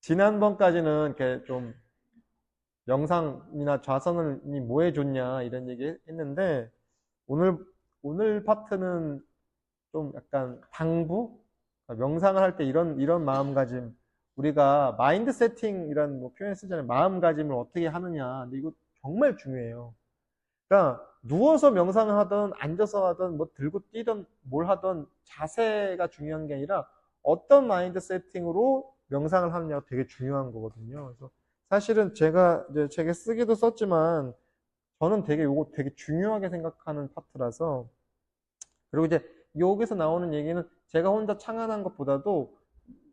지난번까지는 이렇게 좀 명상이나 좌선이 뭐에 좋냐 이런 얘기 했는데 오늘 오늘 파트는 좀 약간 당부? 그러니까 명상을 할 때 이런 이런 마음가짐. 우리가 마인드 세팅이라는 뭐 표현 쓰잖아요. 마음가짐을 어떻게 하느냐. 근데 이거 정말 중요해요. 그러니까 누워서 명상을 하든 앉아서 하든 뭐 들고 뛰든 뭘 하든 자세가 중요한 게 아니라 어떤 마인드 세팅으로 명상을 하느냐가 되게 중요한 거거든요. 그래서 사실은 제가 이제 책에 쓰기도 썼지만 저는 되게 요거 되게 중요하게 생각하는 파트라서 그리고 이제 여기서 나오는 얘기는 제가 혼자 창안한 것보다도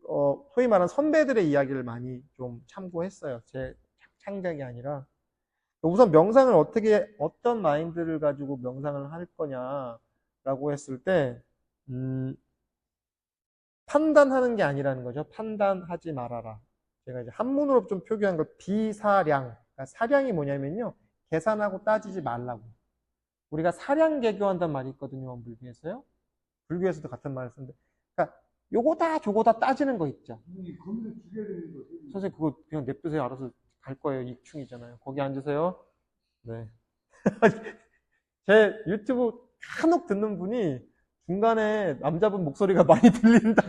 어, 소위 말하는 선배들의 이야기를 많이 좀 참고했어요. 제 창작이 아니라 우선 명상을 어떻게 어떤 마인드를 가지고 명상을 할 거냐라고 했을 때 음, 판단하는 게 아니라는 거죠. 판단하지 말아라. 제가 이제 한문으로 좀 표기한 걸 비사량. 그러니까 사량이 뭐냐면요. 계산하고 따지지 말라고. 우리가 사량 개교한다는 말이 있거든요. 불교에서요. 불교에서도 같은 말을 쓰는데. 그러니까 요거다 저거다 따지는 거 있죠. 선생님 그거 그냥 냅두세요. 알아서 갈 거예요. 이충이잖아요. 거기 앉으세요. 네. 제 유튜브 간혹 듣는 분이 중간에 남자분 목소리가 많이 들린다고.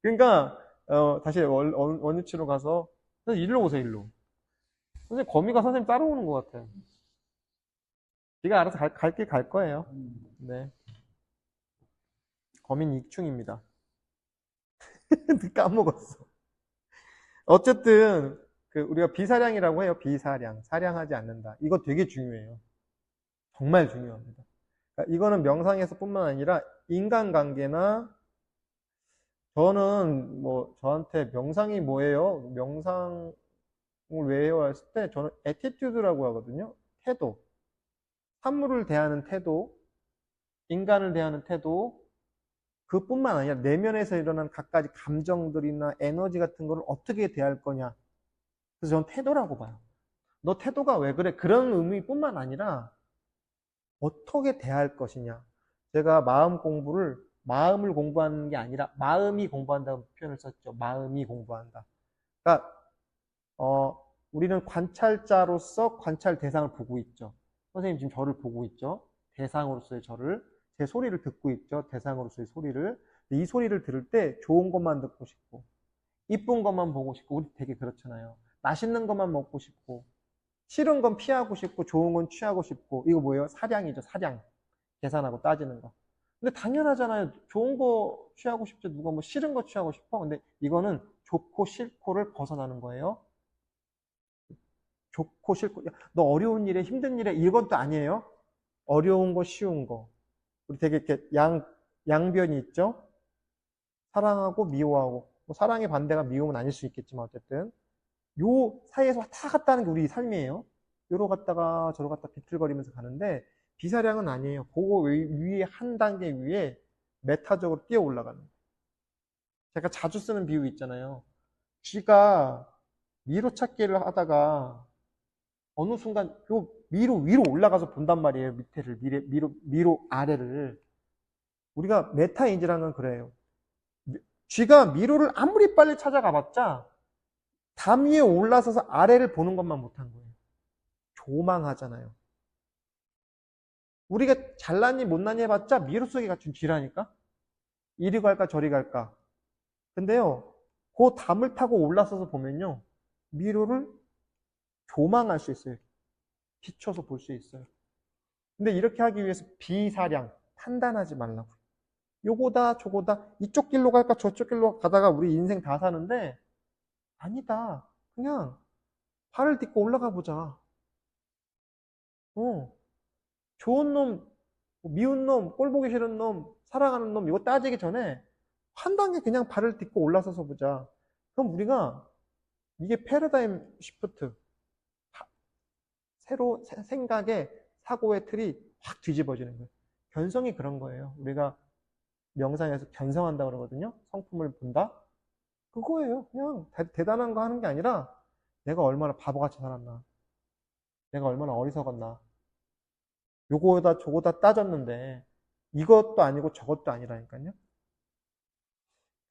그러니까 어, 다시 원, 원, 원위치로 가서 선생님 일로 오세요. 일로. 선생님 거미가 선생님 따라오는 것 같아요. 네가 알아서 갈길갈 거예요. 네. 거민 익충입니다. 까먹었어. 어쨌든 그 우리가 비사량이라고 해요. 비사량. 사량하지 않는다. 이거 되게 중요해요. 정말 중요합니다. 그러니까 이거는 명상에서뿐만 아니라 인간관계나 저는 뭐 저한테 명상이 뭐예요? 명상을 왜 해요? 했을 때 저는 에티튜드라고 하거든요. 태도. 사물을 대하는 태도, 인간을 대하는 태도, 그뿐만 아니라 내면에서 일어난 각가지 감정들이나 에너지 같은 거를 어떻게 대할 거냐. 그래서 저는 태도라고 봐요. 너 태도가 왜 그래? 그런 의미뿐만 아니라 어떻게 대할 것이냐. 제가 마음 공부를 마음을 공부하는 게 아니라 마음이 공부한다는 표현을 썼죠. 마음이 공부한다. 그러니까 어, 우리는 관찰자로서 관찰 대상을 보고 있죠. 선생님 지금 저를 보고 있죠. 대상으로서의 저를 제 소리를 듣고 있죠. 대상으로서의 소리를. 이 소리를 들을 때 좋은 것만 듣고 싶고, 이쁜 것만 보고 싶고, 우리 되게 그렇잖아요. 맛있는 것만 먹고 싶고, 싫은 건 피하고 싶고, 좋은 건 취하고 싶고, 이거 뭐예요? 사량이죠, 사량. 계산하고 따지는 거. 근데 당연하잖아요. 좋은 거 취하고 싶죠. 누가 뭐 싫은 거 취하고 싶어. 근데 이거는 좋고 싫고를 벗어나는 거예요. 좋고 싫고, 야, 너 어려운 일에 힘든 일에 이것도 아니에요. 어려운 거, 쉬운 거. 우리 되게 이렇게 양, 양변이 있죠? 사랑하고 미워하고. 뭐 사랑의 반대가 미움은 아닐 수 있겠지만, 어쨌든. 요 사이에서 왔다 갔다 하는 게 우리 삶이에요. 요로 갔다가 저로 갔다 비틀거리면서 가는데, 비사량은 아니에요. 그거 위에 한 단계 위에 메타적으로 뛰어 올라가는 거예요. 제가 자주 쓰는 비유 있잖아요. 쥐가 미로 찾기를 하다가 어느 순간 요 위로 위로 올라가서 본단 말이에요. 밑에를 미래, 미로 미로 아래를 우리가 메타인지라는 건 그래요. 쥐가 미로를 아무리 빨리 찾아가봤자 담 위에 올라서서 아래를 보는 것만 못한 거예요. 조망하잖아요. 우리가 잘나니 못나니 해봤자 미로 속에 갇힌 쥐라니까. 이리 갈까 저리 갈까. 근데요, 그 담을 타고 올라서서 보면요, 미로를 조망할 수 있어요. 비춰서 볼 수 있어요. 근데 이렇게 하기 위해서 비사량, 판단하지 말라고. 요거다, 저거다, 이쪽 길로 갈까, 저쪽 길로 가다가 우리 인생 다 사는데, 아니다. 그냥, 발을 딛고 올라가 보자. 어. 좋은 놈, 미운 놈, 꼴 보기 싫은 놈, 사랑하는 놈, 이거 따지기 전에, 한 단계 그냥 발을 딛고 올라서서 보자. 그럼 우리가, 이게 패러다임 시프트, 새로 생각의 사고의 틀이 확 뒤집어지는 거예요. 견성이 그런 거예요. 우리가 명상에서 견성한다 그러거든요. 성품을 본다. 그거예요. 그냥 대, 단한거 하는 게 아니라 내가 얼마나 바보같이 살았나. 내가 얼마나 어리석었나. 요거다 저거다 따졌는데 이것도 아니고 저것도 아니라니까요.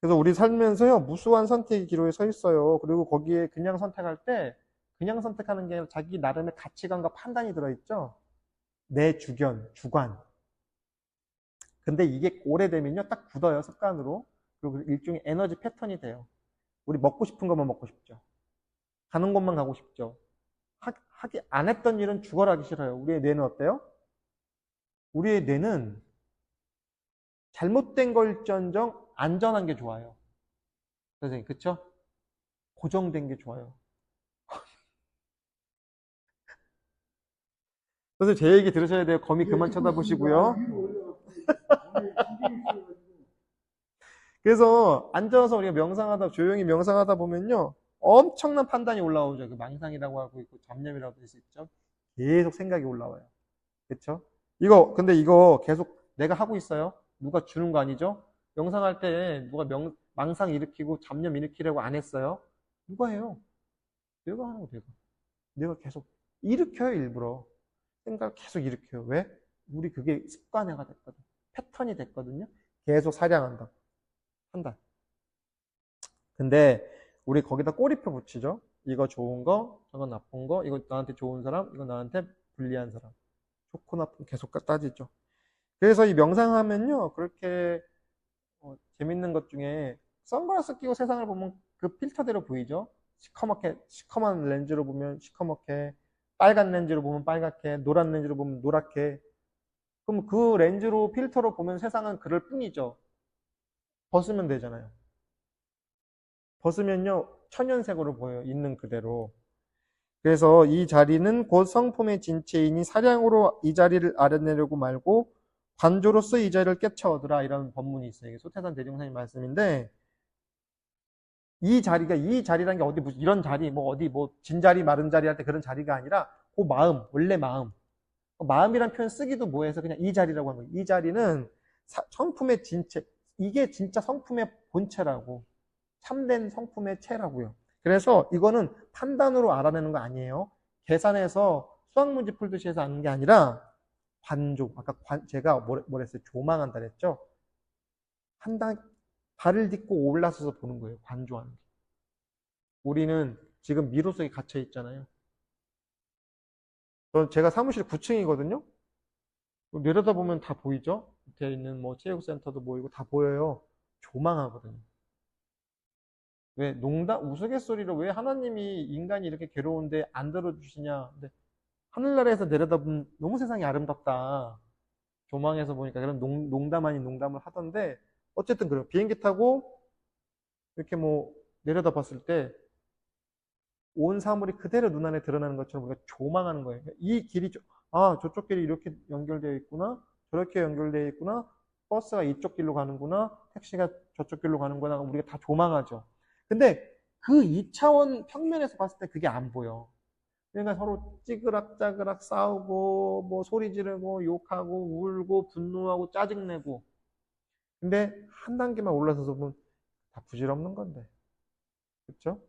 그래서 우리 살면서요, 무수한 선택의 기로에 서 있어요. 그리고 거기에 그냥 선택할 때, 그냥 선택하는 게 아니라 자기 나름의 가치관과 판단이 들어있죠? 내 주견, 주관. 근데 이게 오래되면요, 딱 굳어요, 습관으로. 그리고 일종의 에너지 패턴이 돼요. 우리 먹고 싶은 것만 먹고 싶죠. 가는 곳만 가고 싶죠. 하, 하기, 안 했던 일은 죽어라 하기 싫어요. 우리의 뇌는 어때요? 우리의 뇌는 잘못된 걸전정 안전한 게 좋아요. 선생님, 그쵸? 고정된 게 좋아요. 선생님, 제 얘기 들으셔야 돼요. 거미 그만 쳐다보시고요. 그래서 앉아서 우리가 명상하다, 조용히 명상하다 보면요. 엄청난 판단이 올라오죠. 그 망상이라고 하고 있고, 잡념이라고 할 수 있죠. 계속 생각이 올라와요. 그쵸? 이거, 근데 이거 계속 내가 하고 있어요. 누가 주는 거 아니죠? 명상할 때 누가 명, 망상 일으키고 잡념 일으키려고 안 했어요? 누가 해요? 내가 하는 거 내가. 내가 계속 일으켜요, 일부러. 생각을 계속 일으켜요. 왜? 우리 그게 습관화가 됐거든. 패턴이 됐거든요. 계속 사량한다. 한다. 근데 우리 거기다 꼬리표 붙이죠. 이거 좋은 거, 저거 나쁜 거, 이거 나한테 좋은 사람, 이거 나한테 불리한 사람. 좋고 나쁜 계속 따지죠. 그래서 이 명상하면요, 그렇게 어, 재밌는 것 중에 선글라스 끼고 세상을 보면 그 필터대로 보이죠. 시커멓게, 시커먼 렌즈로 보면 시커멓게, 빨간 렌즈로 보면 빨갛게, 노란 렌즈로 보면 노랗게. 그럼 그 렌즈로 필터로 보면 세상은 그럴 뿐이죠. 벗으면 되잖아요. 벗으면요, 천연색으로 보여요. 있는 그대로. 그래서 이 자리는 곧 성품의 진체이니 사량으로 이 자리를 알아내려고 말고 관조로서 이 자리를 깨쳐 얻으라 이런 법문이 있어요. 이게 소태산 대종사님 말씀인데 이 자리가 이 자리라는 게 어디 무슨 이런 자리 뭐 어디 뭐 진자리 마른 자리 할 때 그런 자리가 아니라 그 마음 원래 마음 마음이란 표현 쓰기도 뭐해서 그냥 이 자리라고 하는 거예요. 이 자리는 사- 성품의 진체 이게 진짜 성품의 본체라고 참된 성품의 체라고요. 그래서 이거는 판단으로 알아내는 거 아니에요. 계산해서 수학문제 풀듯이 해서 아는 게 아니라 관조. 아까 관- 제가 뭐, 뭐랬어요? 조망한다 그랬죠? 한 단, 발을 딛고 올라서서 보는 거예요. 관조하는 게. 우리는 지금 미로 속에 갇혀 있잖아요. 제가 사무실 9층이거든요? 내려다보면 다 보이죠? 밑에 있는 뭐 체육센터도 보이고 다 보여요. 조망하거든요. 왜 농담 우스갯소리로 왜 하나님이 인간이 이렇게 괴로운데 안 들어주시냐? 근데 하늘나라에서 내려다보면 너무 세상이 아름답다. 조망해서 보니까 그런 농, 농담 아닌 농담을 하던데 어쨌든 그래요. 비행기 타고 이렇게 뭐 내려다 봤을 때 온 사물이 그대로 눈안에 드러나는 것처럼 우리가 조망하는 거예요. 이 길이 저- 아 저쪽 길이 이렇게 연결되어 있구나. 저렇게 연결되어 있구나. 버스가 이쪽 길로 가는구나. 택시가 저쪽 길로 가는구나. 우리가 다 조망하죠. 근데 그 2차원 평면에서 봤을 때 그게 안 보여. 그러니까 서로 찌그락짜그락 싸우고 뭐 소리 지르고 욕하고 울고 분노하고 짜증내고 근데 한 단계만 올라서서 보면 다 부질없는 건데 그렇죠?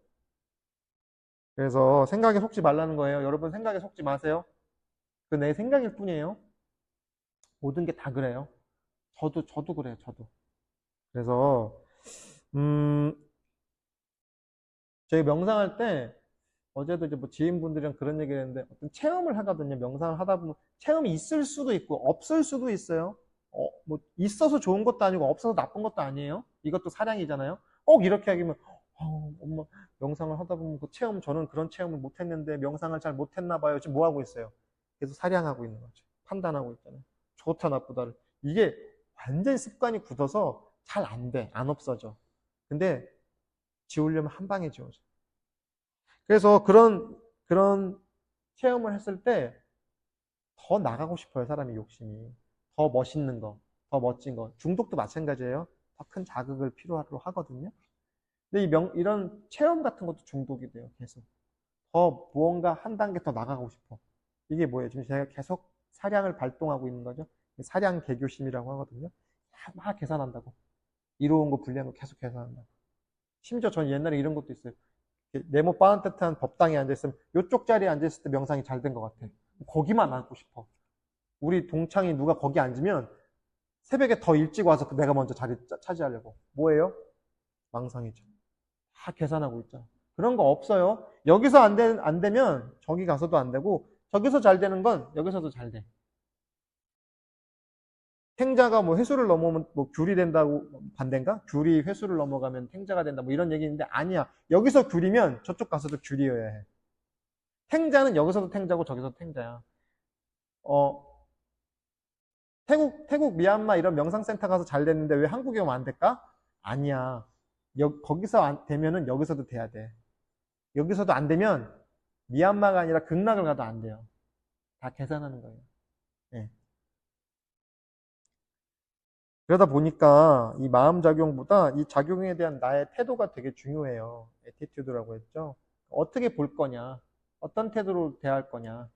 그래서 생각에 속지 말라는 거예요. 여러분 생각에 속지 마세요. 그 내 생각일 뿐이에요. 모든 게 다 그래요. 저도 저도 그래요. 저도. 그래서 음 저희 명상할 때 어제도 이제 뭐 지인분들이랑 그런 얘기를 했는데 어떤 체험을 하거든요. 명상을 하다 보면 체험이 있을 수도 있고 없을 수도 있어요. 어, 뭐 있어서 좋은 것도 아니고 없어서 나쁜 것도 아니에요. 이것도 사량이잖아요. 꼭 이렇게 하기면 어, 엄마 명상을 하다 보면 그 체험 저는 그런 체험을 못 했는데 명상을 잘 못 했나 봐요. 지금 뭐 하고 있어요? 계속 사량하고 있는 거죠. 판단하고 있잖아요. 좋다 나쁘다를. 이게 완전 습관이 굳어서 잘 안 돼. 안 없어져. 근데 지우려면 한 방에 지워져. 그래서 그런, 그런 체험을 했을 때 더 나가고 싶어요, 사람이 욕심이. 더 멋있는 거, 더 멋진 거. 중독도 마찬가지예요. 더 큰 자극을 필요로 하거든요. 근데 이 명, 이런 체험 같은 것도 중독이 돼요, 계속. 더 무언가 한 단계 더 나가고 싶어. 이게 뭐예요? 지금 제가 계속 사량을 발동하고 있는 거죠. 사량 개교심이라고 하거든요. 막 계산한다고. 이로운 거, 불리한 거 계속 계산한다고. 심지어 전 옛날에 이런 것도 있어요. 네모 빠듯한 법당에 앉아있으면 이쪽 자리에 앉아있을 때 명상이 잘 된 것 같아. 거기만 앉고 싶어. 우리 동창이 누가 거기 앉으면 새벽에 더 일찍 와서 내가 먼저 자리 짜- 차지하려고. 뭐예요? 망상이죠. 다 계산하고 있죠. 그런 거 없어요. 여기서 안, 되, 안 되면 저기 가서도 안 되고 저기서 잘 되는 건 여기서도 잘 돼. 탱자가 뭐 회수를 넘으면 뭐 귤이 된다고 반대인가? 귤이 회수를 넘어가면 탱자가 된다 뭐 이런 얘기인데 아니야. 여기서 귤이면 저쪽 가서도 귤이어야 해. 탱자는 여기서도 탱자고 저기서도 탱자야. 어 태국 태국 미얀마 이런 명상센터 가서 잘 됐는데 왜 한국에 오면 안 될까? 아니야. 여, 거기서 안 되면은 여기서도 돼야 돼. 여기서도 안 되면 미얀마가 아니라 극락을 가도 안 돼요. 다 계산하는 거예요. 예. 그러다 보니까 이 마음 작용보다 이 작용에 대한 나의 태도가 되게 중요해요. 에티튜드라고 했죠. 어떻게 볼 거냐, 어떤 태도로 대할 거냐,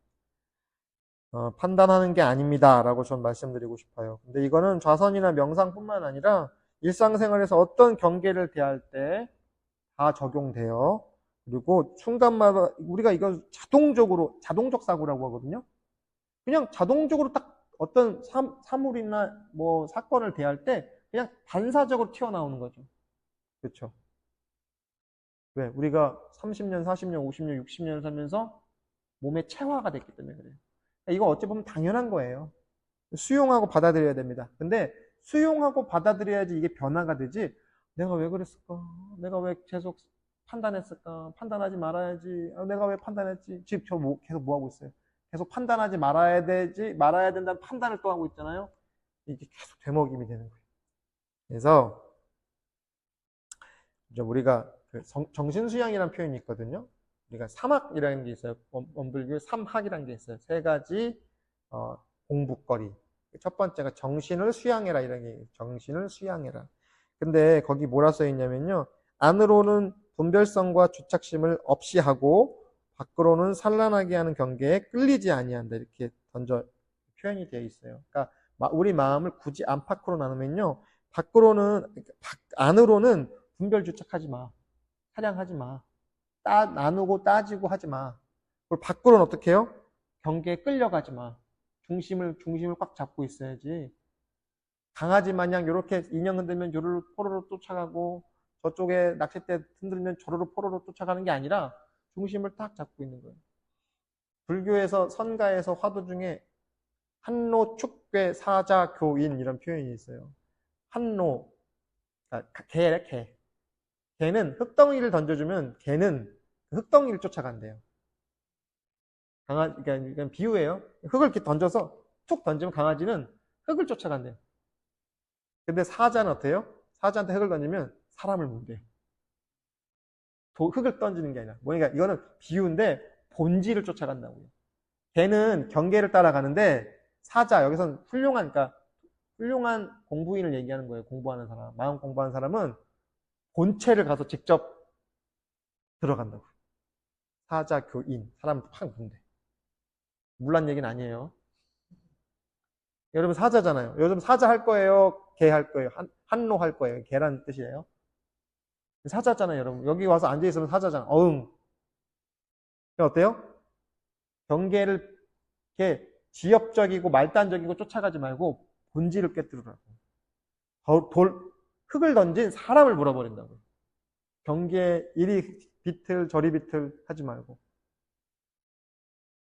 어, 판단하는 게 아닙니다. 라고 전 말씀드리고 싶어요. 근데 이거는 좌선이나 명상뿐만 아니라 일상생활에서 어떤 경계를 대할 때 다 적용돼요. 그리고 순간마다 우리가 이건 자동적으로, 자동적 사고라고 하거든요. 그냥 자동적으로 딱 어떤 사, 사물이나 뭐 사건을 대할 때 그냥 반사적으로 튀어나오는 거죠. 그렇죠. 왜? 우리가 30년, 40년, 50년, 60년을 살면서 몸의 체화가 됐기 때문에 그래요. 이거 어찌 보면 당연한 거예요. 수용하고 받아들여야 됩니다. 근데 수용하고 받아들여야지 이게 변화가 되지. 내가 왜 그랬을까? 내가 왜 계속 판단했을까? 판단하지 말아야지. 아, 내가 왜 판단했지? 지금 저 뭐, 계속 뭐 하고 있어요? 계속 판단하지 말아야 되지, 말아야 된다는 판단을 또 하고 있잖아요. 이게 계속 되먹임이 되는 거예요. 그래서 이제 우리가 그 정신수양이라는 표현이 있거든요. 우리가 삼학이라는 게 있어요. 원불교 삼학이라는 게 있어요. 세 가지 어, 공부거리. 첫 번째가 정신을 수양해라 이런 게 정신을 수양해라. 근데 거기 뭐라 써 있냐면요. 안으로는 분별성과 주착심을 없이 하고 밖으로는 산란하게 하는 경계에 끌리지 아니한다. 이렇게 던져 표현이 되어 있어요. 그러니까 우리 마음을 굳이 안팎으로 나누면요. 밖으로는 안으로는 분별 주착하지 마. 사량하지 마. 따, 나누고 따지고 하지 마. 그리고 밖으로는 어떻게 해요? 경계에 끌려가지 마. 중심을, 중심을 꽉 잡고 있어야지. 강아지 마냥 이렇게 인형 흔들면 요르르 포로로 쫓아가고 저쪽에 낚싯대 흔들면 저르르 포로로 쫓아가는 게 아니라 중심을 딱 잡고 있는 거예요. 불교에서 선가에서 화두 중에 한노 축괴 사자 교인 이런 표현이 있어요. 한노 그러니까 개래 개. 개는 흙덩이를 던져주면 개는 그 흙덩이를 쫓아간대요. 강아지, 그러니까 비유예요. 흙을 이렇게 던져서 툭 던지면 강아지는 흙을 쫓아간대요. 근데 사자는 어때요? 사자한테 흙을 던지면 사람을 문대요. 흙을 던지는 게 아니라. 뭐니까 이거는 비유인데 본질을 쫓아간다고요. 개는 경계를 따라가는데 사자, 여기선 훌륭한, 그러니까 훌륭한 공부인을 얘기하는 거예요. 공부하는 사람. 마음 공부하는 사람은 본체를 가서 직접 들어간다고. 사자, 교인. 사람을 팍 문대. 물란 얘기는 아니에요. 여러분 사자잖아요. 요즘 사자 할 거예요? 개 할 거예요? 한, 한노 할 거예요? 개란 뜻이에요. 사자잖아요, 여러분. 여기 와서 앉아있으면 사자잖아. 어응. 어때요? 경계를 이렇게 지엽적이고 말단적이고 쫓아가지 말고 본질을 깨뜨리라고. 돌, 흙을 던진 사람을 물어버린다고. 경계 이리 비틀 저리 비틀 하지 말고.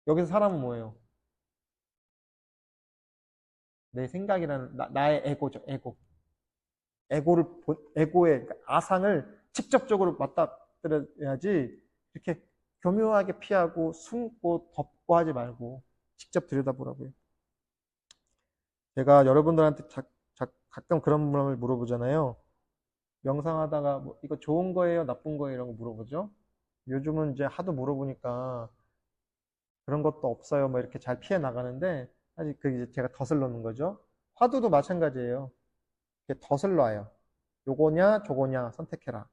여기서 사람은 뭐예요? 내 생각이라는 나, 의 에고죠, 에고. 에고를 에고의 그러니까 아상을 직접적으로 맞닥뜨려야지 이렇게 교묘하게 피하고 숨고 덮고 하지 말고 직접 들여다보라고요. 제가 여러분들한테 자, 자, 가끔 그런 물음을 물어보잖아요. 명상하다가 뭐 이거 좋은 거예요, 나쁜 거예요 이런 거 물어보죠. 요즘은 이제 하도 물어보니까 그런 것도 없어요. 뭐 이렇게 잘 피해 나가는데 아직 그 이제 제가 덫을 놓는 거죠. 화두도 마찬가지예요. 이렇게 덫을 놔요. 요거냐 저거냐 선택해라.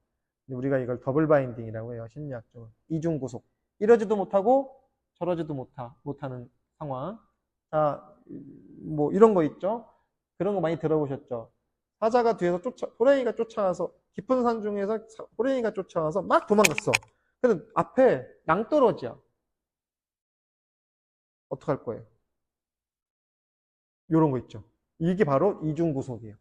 우리가 이걸 더블 바인딩이라고 해요. 심리학적으로. 이중 구속. 이러지도 못하고 저러지도 못하, 못하는 상황. 자, 뭐 이런 거 있죠. 그런 거 많이 들어보셨죠. 사자가 뒤에서 쫓아, 호랭이가 쫓아와서 깊은 산 중에서 호랭이가 쫓아와서 막 도망갔어. 근데 앞에 낭떠러지야. 어떡할 거예요? 요런 거 있죠. 이게 바로 이중 구속이에요.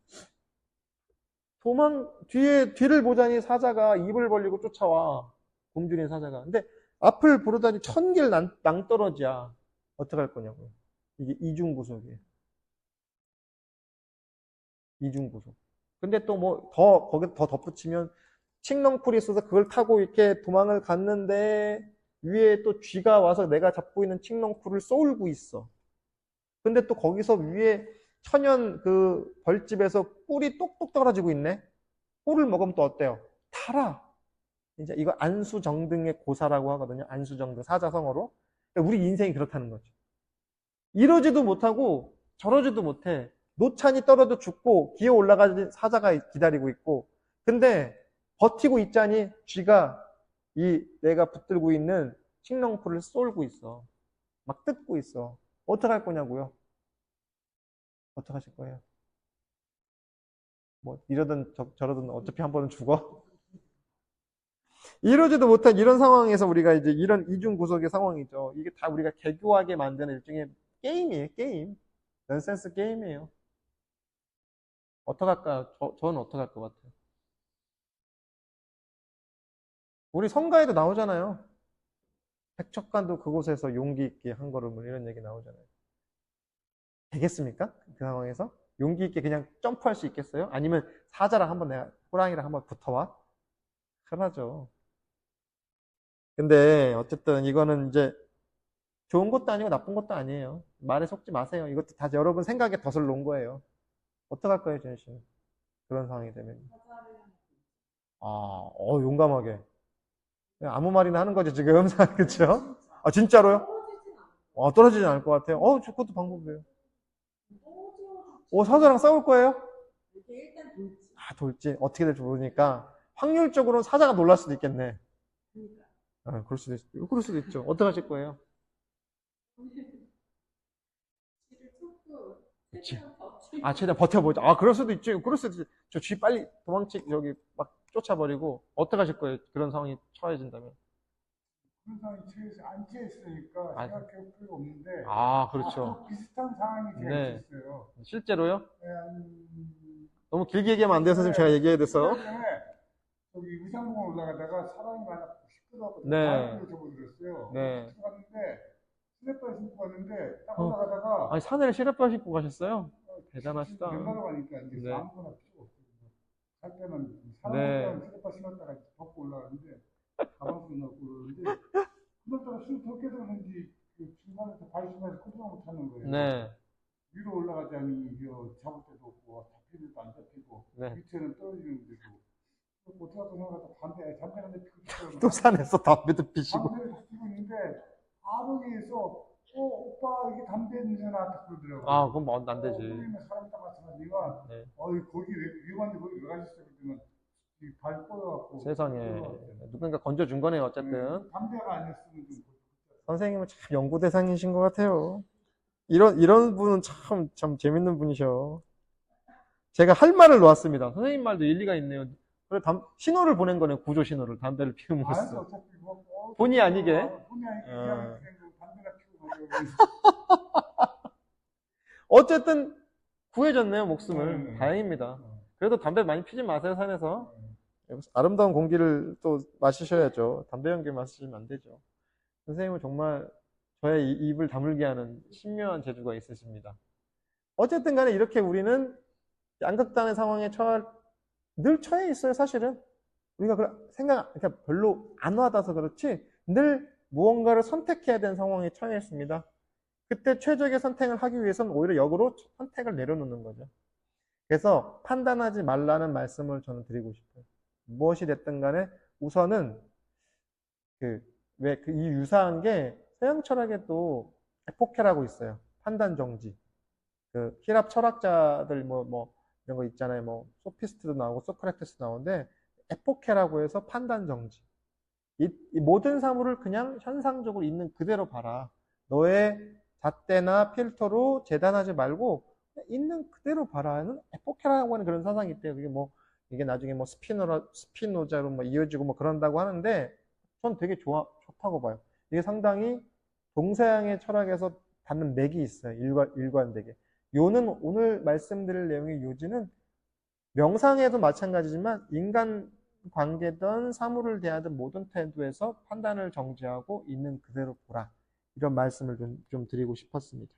도망, 뒤에, 뒤를 보자니 사자가 입을 벌리고 쫓아와. 굶주린 사자가. 근데 앞을 부르다니 천길 낭떠러지야. 어떡할 거냐고요. 이게 이중구속이에요. 이중구속. 근데 또 뭐, 더, 거기 더 덧붙이면, 칡넝풀이 있어서 그걸 타고 이렇게 도망을 갔는데, 위에 또 쥐가 와서 내가 잡고 있는 칡넝풀을 쏘울고 있어. 근데 또 거기서 위에 천연 그 벌집에서 꿀이 똑똑 떨어지고 있네? 꿀을 먹으면 또 어때요? 달아. 이제 이거 안수정등의 고사라고 하거든요. 안수정등, 사자성어로. 그러니까 우리 인생이 그렇다는 거죠. 이러지도 못하고 저러지도 못해. 노찬이 떨어져 죽고 기어 올라가는 사자가 기다리고 있고. 근데 버티고 있자니 쥐가 이 내가 붙들고 있는 칡렁풀을 쏠고 있어. 막 뜯고 있어. 어떡할 거냐고요? 어떡하실 거예요? 뭐 이러든 저, 저러든 어차피 한 번은 죽어. 이러지도 못한 이런 상황에서 우리가 이제 이런 이중 구속의 상황이죠. 이게 다 우리가 개교하게 만드는 일종의 게임이에요, 게임. 넌센스 게임이에요. 어떡할까? 저, 저는 어떡할 것 같아요? 우리 성가에도 나오잖아요. 백척간도 그곳에서 용기 있게 한 걸음을 이런 얘기 나오잖아요. 되겠습니까? 그 상황에서? 용기 있게 그냥 점프할 수 있겠어요? 아니면 사자랑 한번 내가 호랑이랑 한번 붙어와? 흔하죠. 근데 어쨌든 이거는 이제 좋은 것도 아니고 나쁜 것도 아니에요. 말에 속지 마세요. 이것도 다 여러분 생각에 덫을 놓은 거예요. 어떡할 거예요, 전 씨? 그런 상황이 되면. 아, 어, 용감하게. 아무 말이나 하는 거지, 지금. 그쵸? 아, 진짜로요? 어, 떨어지진 않을 것 같아요. 어, 저 그것도 방법이에요. 오, 사자랑 싸울 거예요? 일단 돌지. 아, 돌지. 어떻게 될지 모르니까. 확률적으로는 사자가 놀랄 수도 있겠네. 그러니까. 아, 그럴 수도 있, 그럴 수도 있죠. 어떡하실 거예요? 쥐를 쫓고 그치. 아, 최대한 버텨보자. 아, 그럴 수도 있죠. 그럴 수도 있죠. 저 쥐 빨리 도망치, 여기 막 쫓아버리고. 어떡하실 거예요? 그런 상황이 처해진다면. 그런 상황이 처해서 안 처했으니까 아. 생각해 볼 필요 없는데 아, 그렇죠. 앞으로 비슷한 상황이 제가 네. 있었어요. 실제로요? 네, 한 너무 길게 얘기하면 안 돼요, 선생님. 제가 얘기해야 돼서. 전에 저기 의상봉 올라가다가 사람이 많아 시끄러워서 네. 접어들었어요. 네. 갔는데 스냅바 신고 갔는데 딱 어. 올라가다가 아니, 산에를 시럽바 신고 가셨어요? 대단하시다. 연마로 가니까 이제 네. 아무거나 필요 없어요. 갈 때는 네. 사람들은 스냅바 신었다가 덮고 올라가는데 가방도 넣고 그러는데 그러다가 술 덮게 되는지 그 중간에서 발심해서 컨트롤 못 하는 거예요. 네. 위로 올라가자니 잡을 데도 없고 잡히지도 안 잡히고 네. 밑에는 떨어지는 데도 어떻게 하다 생각하다 담배 담배 한대 피고. 또 산에서 담배도 피시고. 담배를 피고 있는데 위에서 어 오빠 이게 담배 냄새 나다 그러더라고요. 아, 뭐, 안 어, 되지. 거기는 사람 딱 마찬가지가 네. 어이 거기 왜 위험한데 거기 왜 가셨어요? 뻗어갖고 세상에. 누군가 건져준 거네요, 어쨌든. 음, 담배가 아니었으면 좀 선생님은 참 연구 대상이신 것 같아요. 이런, 이런 분은 참, 참 재밌는 분이셔. 제가 할 말을 놓았습니다. 선생님 말도 일리가 있네요. 그래, 담, 신호를 보낸 거네요. 구조 신호를. 담배를 피우면서. 어차피 뭐 어, 본의 아니게. 어, 본의 아니게 어. 피우고 어쨌든 구해졌네요, 목숨을. 네. 다행입니다. 어. 그래도 담배 많이 피지 마세요, 산에서. 아름다운 공기를 또 마시셔야죠. 담배 연기 마시면 안 되죠. 선생님은 정말 저의 이- 입을 다물게 하는 신묘한 재주가 있으십니다. 어쨌든 간에 이렇게 우리는 양극단의 상황에 처할, 늘 처해 있어요, 사실은. 우리가 그 생각, 그러니까 별로 안 와닿아서 그렇지, 늘 무언가를 선택해야 되는 상황에 처해 있습니다. 그때 최적의 선택을 하기 위해서는 오히려 역으로 선택을 내려놓는 거죠. 그래서 판단하지 말라는 말씀을 저는 드리고 싶어요. 무엇이 됐든 간에 우선은 그, 왜, 그, 이 유사한 게 서양 철학에도 에포케라고 있어요. 판단 정지. 그, 히랍 철학자들 뭐, 뭐, 이런 거 있잖아요. 뭐, 소피스트도 나오고, 소크라테스 나오는데, 에포케라고 해서 판단 정지. 이, 이 모든 사물을 그냥 현상적으로 있는 그대로 봐라. 너의 잣대나 필터로 재단하지 말고, 있는 그대로 봐라는 에포케라고 하는 그런 사상이 있대요. 그게 뭐, 이게 나중에 뭐 스피노라, 스피노자로 뭐 이어지고 뭐 그런다고 하는데, 전 되게 좋아, 좋다고 봐요. 이게 상당히 동서양의 철학에서 닿는 맥이 있어요. 일관, 일관되게. 요는 오늘 말씀드릴 내용의 요지는 명상에도 마찬가지지만 인간 관계든 사물을 대하든 모든 태도에서 판단을 정지하고 있는 그대로 보라. 이런 말씀을 좀, 좀 드리고 싶었습니다.